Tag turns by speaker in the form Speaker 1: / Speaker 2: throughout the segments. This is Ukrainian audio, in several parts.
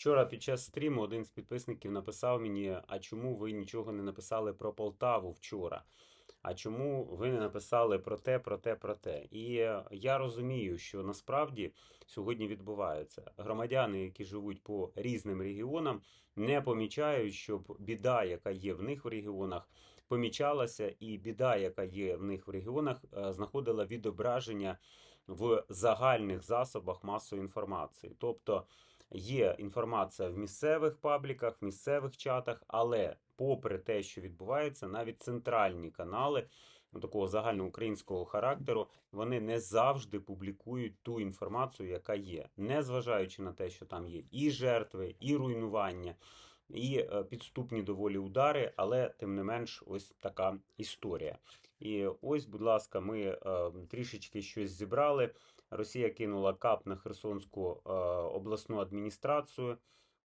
Speaker 1: Вчора під час стріму один з підписників написав мені: а чому ви нічого не написали про Полтаву вчора? А чому ви не написали про те, про те, про те? І я розумію, що насправді сьогодні відбувається. Громадяни, які живуть по різним регіонам, не помічають, щоб біда, яка є в них в регіонах, помічалася, і біда, яка є в них в регіонах, е, знаходила відображення в загальних засобах масової інформації. Тобто є інформація в місцевих пабліках, в місцевих чатах, але попри те, що відбувається, навіть центральні канали такого загальноукраїнського характеру, вони не завжди публікують ту інформацію, яка є, незважаючи на те, що там є і жертви, і руйнування. І е, підступні доволі удари, але тим не менш, ось така історія. І ось, будь ласка, ми е, трішечки щось зібрали. Росія кинула КАП на Херсонську е, обласну адміністрацію.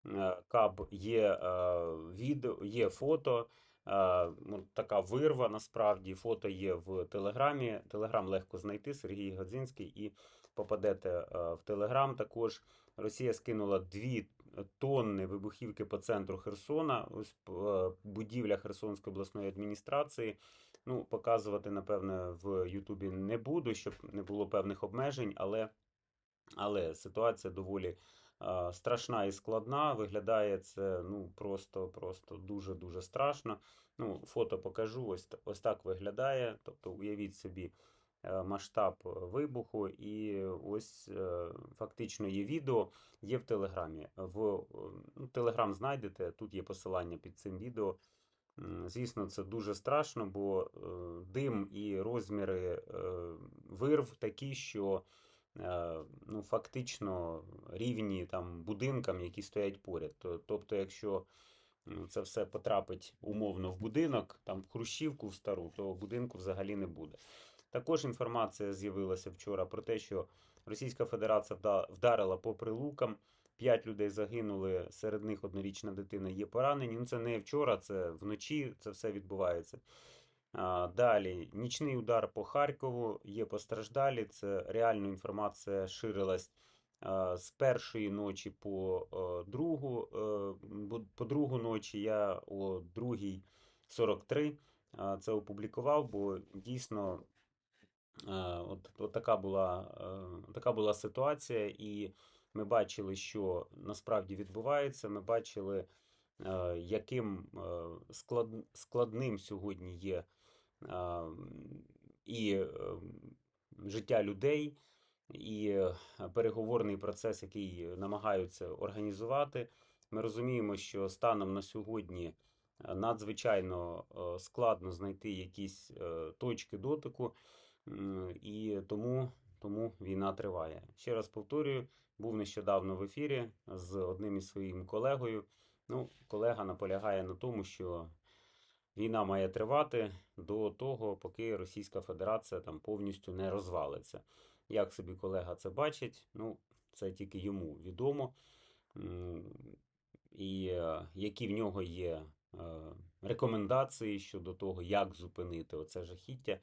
Speaker 1: Е, КАП є е, відео, є фото. е, ну, Така вирва насправді. Фото є в Телеграмі. Телеграм легко знайти. Сергій Гадзинський, і попадете е, в Телеграм. Також Росія скинула дві тонни вибухівки по центру Херсона. Ось е, будівля Херсонської обласної адміністрації. Ну, показувати, напевне, в Ютубі не буду, щоб не було певних обмежень, але, але ситуація доволі е, страшна і складна. Виглядає це ну, просто, просто дуже-дуже страшно. Ну, фото покажу, ось, ось так виглядає. Тобто, уявіть собі масштаб вибуху, і ось е, фактично є відео, є в Телеграмі. В е, ну, Телеграм знайдете, тут є посилання під цим відео. Звісно, це дуже страшно, бо е, дим і розміри е, вирв такі, що е, ну, фактично рівні там будинкам, які стоять поряд. Тобто, якщо це все потрапить умовно в будинок, там в хрущівку в стару, то будинку взагалі не буде. Також інформація з'явилася вчора про те, що Російська Федерація вдарила по прилукам. П'ять людей загинули, серед них однорічна дитина є поранені. Ну, це не вчора, це вночі це все відбувається. А, далі, нічний удар по Харкову, є постраждалі. Це реально інформація ширилась а, з першої ночі по е, другу. е, бу- По другу ночі я о 2.43 а, це опублікував, бо дійсно Е, От, от така була, е, така була ситуація, і ми бачили, що насправді відбувається. Ми бачили, е, яким е, склад, складним сьогодні є і життя людей, і переговорний процес, який намагаються організувати. Ми розуміємо, що станом на сьогодні надзвичайно складно знайти якісь точки дотику. І тому, тому війна триває. Ще раз повторюю, був нещодавно в ефірі з одним із своїм колегою. Ну, колега наполягає на тому, що війна має тривати до того, поки Російська Федерація там повністю не розвалиться. Як собі колега це бачить, ну, це тільки йому відомо. І е, які в нього є е, рекомендації щодо того, як зупинити оце жахіття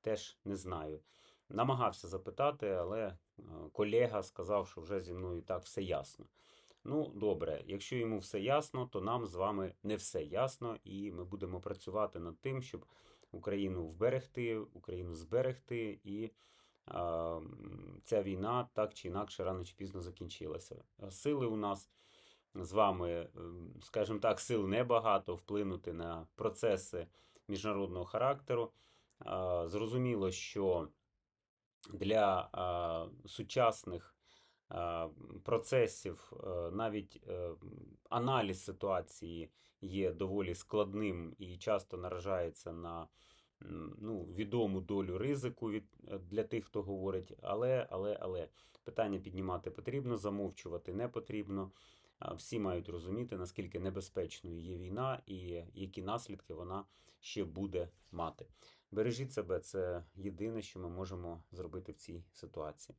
Speaker 1: теж не знаю. Намагався запитати, але е, колега сказав, що вже зі мною і так все ясно. Ну, добре, якщо йому все ясно, то нам з вами не все ясно, і ми будемо працювати над тим, щоб Україну вберегти, Україну зберегти, і м, ця війна так чи інакше рано чи пізно закінчилася. Е, Сили у нас з вами, ем, скажімо так, сил небагато вплинути на процеси міжнародного характеру. Зрозуміло, що для сучасних процесів навіть е, аналіз ситуації є доволі складним і часто наражається на ну, відому долю ризику від, е, для тих, хто говорить, але, але, але питання піднімати потрібно, замовчувати не потрібно. Всі мають розуміти, наскільки небезпечною є війна і які наслідки вона ще буде мати. Бережіть себе, це єдине, що ми можемо зробити в цій ситуації.